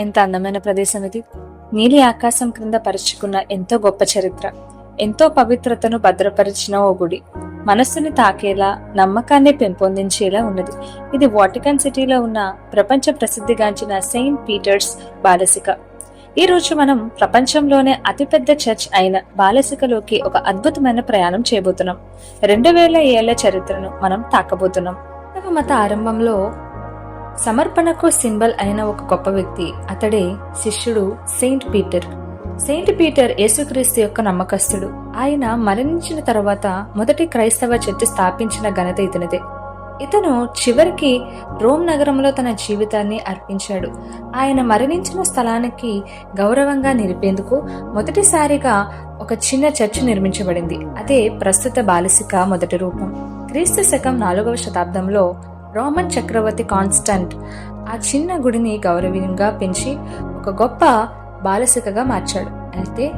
ఎంత అందమైన ప్రదేశం ఇది? నీలి ఆకాశం క్రింద పరుచుకున్న ఎంతో గొప్ప చరిత్ర. ఎంతో పవిత్రతను భద్రపరిచిన ఓ గుడి. మనస్సుని తాకేలా నమ్మకాన్ని పెంపొందించేలా ఉన్నది. ఇది వాటికన్ సిటీలో ఉన్న ప్రపంచ ప్రసిద్ధిగాంచిన సెయింట్ పీటర్స్ బాలసిక. ఈ రోజు మనం ప్రపంచంలోనే అతిపెద్ద చర్చ్ అయిన బాలసికలోకి ఒక అద్భుతమైన ప్రయాణం చేయబోతున్నాం. రెండు వేల ఏళ్ళ చరిత్రను మనం తాకబోతున్నాం. మత ఆరంభంలో సమర్పణకు సింబల్ అయిన ఒక గొప్ప వ్యక్తి. అతడే శిష్యుడు సెయింట్ పీటర్. సెయింట్ పీటర్ యేసుక్రీస్తు యొక్క నమ్మకస్తుడు. ఆయన మరణించిన తర్వాత మొదటి క్రైస్తవ చర్చి స్థాపించిన ఘనత ఇతనిదే. ఇతను చివరికి రోమ్ నగరంలో తన జీవితాన్ని అర్పించాడు. ఆయన మరణించిన స్థలానికి గౌరవంగా నిలిపేందుకు మొదటిసారిగా ఒక చిన్న చర్చ్ నిర్మించబడింది. అదే ప్రస్తుత బాలసిక మొదటి రూపం. క్రీస్తు శకం నాలుగవ శతాబ్దంలో రోమన్ చక్రవర్తి కాన్స్టంట్ ఆ చిన్న గుడిని గౌరవంగా పెంచి ఒక గొప్ప బాలసికగా మార్చాడు. అయితే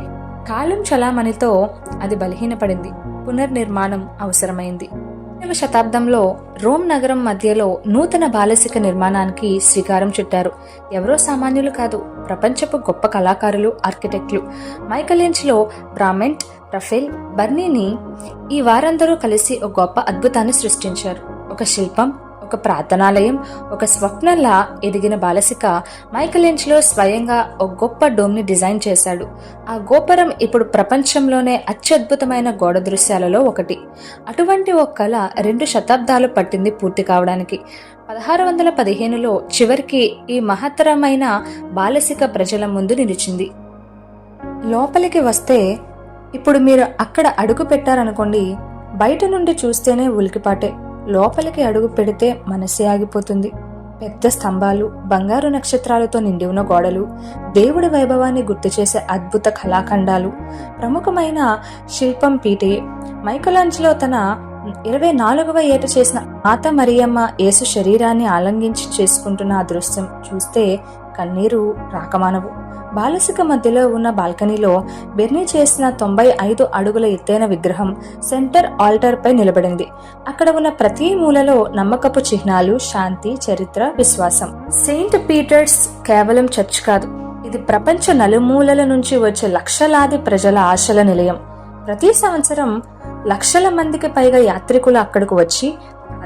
కాలం చలామణితో అది బలహీనపడింది. పునర్నిర్మాణం అవసరమైంది. పన్నెండవ శతాబ్దంలో రోమ్ నగరం మధ్యలో నూతన బాలసిక నిర్మాణానికి శ్రీకారం చుట్టారు. ఎవరో సామాన్యులు కాదు ప్రపంచపు గొప్ప కళాకారులు ఆర్కిటెక్ట్లు. మైకలేంచ్లో బ్రామెంట్ రఫేల్ బర్నీని ఈ వారందరూ కలిసి ఒక గొప్ప అద్భుతాన్ని సృష్టించారు. ఒక శిల్పం ఒక ప్రార్థనాలయం ఒక స్వప్నంలా ఎదిగిన బాలసిక మైకలెంజ్లో స్వయంగా ఒక గొప్ప డోమ్ని డిజైన్ చేశాడు. ఆ గోపురం ఇప్పుడు ప్రపంచంలోనే అత్యద్భుతమైన గోడ దృశ్యాలలో ఒకటి. అటువంటి ఒక కళ రెండు శతాబ్దాలు పట్టింది పూర్తి కావడానికి. పదహారు వందల పదిహేనులో చివరికి ఈ మహత్తరమైన బాలసిక ప్రజల ముందు నిలిచింది. లోపలికి వస్తే ఇప్పుడు మీరు అక్కడ అడుగు పెట్టారనుకోండి బయట నుండి చూస్తేనే ఉలికిపాటే. లోపలికి అడుగు పెడితే మనసే ఆగిపోతుంది. పెద్ద స్తంభాలు బంగారు నక్షత్రాలతో నిండి ఉన్న గోడలు దేవుడి వైభవాన్ని గుర్తు చేసే అద్భుత కళాఖండాలు. ప్రముఖమైన శిల్పం పీటే మైకలాంజ్లో తన ఇరవై నాలుగవ ఏట చేసిన మాత మరియమ్మ యేసు శరీరాన్ని ఆలంఘించి చేసుకుంటున్న ఆ దృశ్యం చూస్తే కన్నీరు రాకమానవు. బాలసిక మధ్యలో ఉన్న బాల్కనీలో బెర్నీ చేసిన తొంభై ఐదు అడుగుల ఎత్తైన విగ్రహం సెంటర్ ఆల్టర్ పై నిలబడింది. అక్కడ ఉన్న ప్రతి మూలలో నమ్మకపు చిహ్నాలు శాంతి చరిత్ర విశ్వాసం. సెయింట్ పీటర్స్ కేవలం చర్చ్ కాదు ఇది ప్రపంచ నలుమూలల నుంచి వచ్చే లక్షలాది ప్రజల ఆశల నిలయం. ప్రతి సంవత్సరం లక్షల మందికి పైగా యాత్రికులు అక్కడకు వచ్చి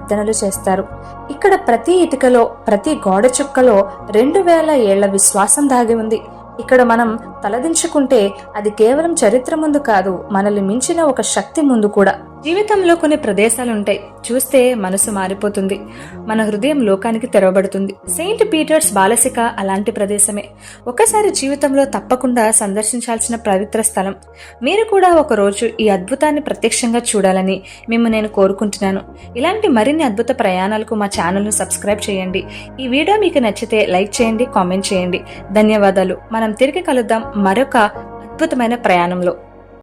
ప్రార్థనలు చేస్తారు. ఇక్కడ ప్రతి ఇటుకలో ప్రతి గోడ చుక్కలో రెండు వేల ఏళ్ళ విశ్వాసం దాగి ఉంది. ఇక్కడ మనం తలదించుకుంటే అది కేవలం చరిత్ర ముందు కాదు మనల్ని మించిన ఒక శక్తి ముందు కూడా. జీవితంలో కొన్ని ప్రదేశాలు ఉంటాయి చూస్తే మనసు మారిపోతుంది. మన హృదయం లోకానికి తెరవబడుతుంది. సెయింట్ పీటర్స్ బాలసిక అలాంటి ప్రదేశమే. ఒకసారి జీవితంలో తప్పకుండా సందర్శించాల్సిన పవిత్ర స్థలం. మీరు కూడా ఒకరోజు ఈ అద్భుతాన్ని ప్రత్యక్షంగా చూడాలని మేము నేను కోరుకుంటున్నాను. ఇలాంటి మరిన్ని అద్భుత ప్రయాణాలకు మా ఛానల్ను సబ్స్క్రైబ్ చేయండి. ఈ వీడియో మీకు నచ్చితే లైక్ చేయండి కామెంట్ చేయండి. ధన్యవాదాలు. మనం తిరిగి కలుద్దాం. మరొక అద్భుతమైన ప్రయాణంలో.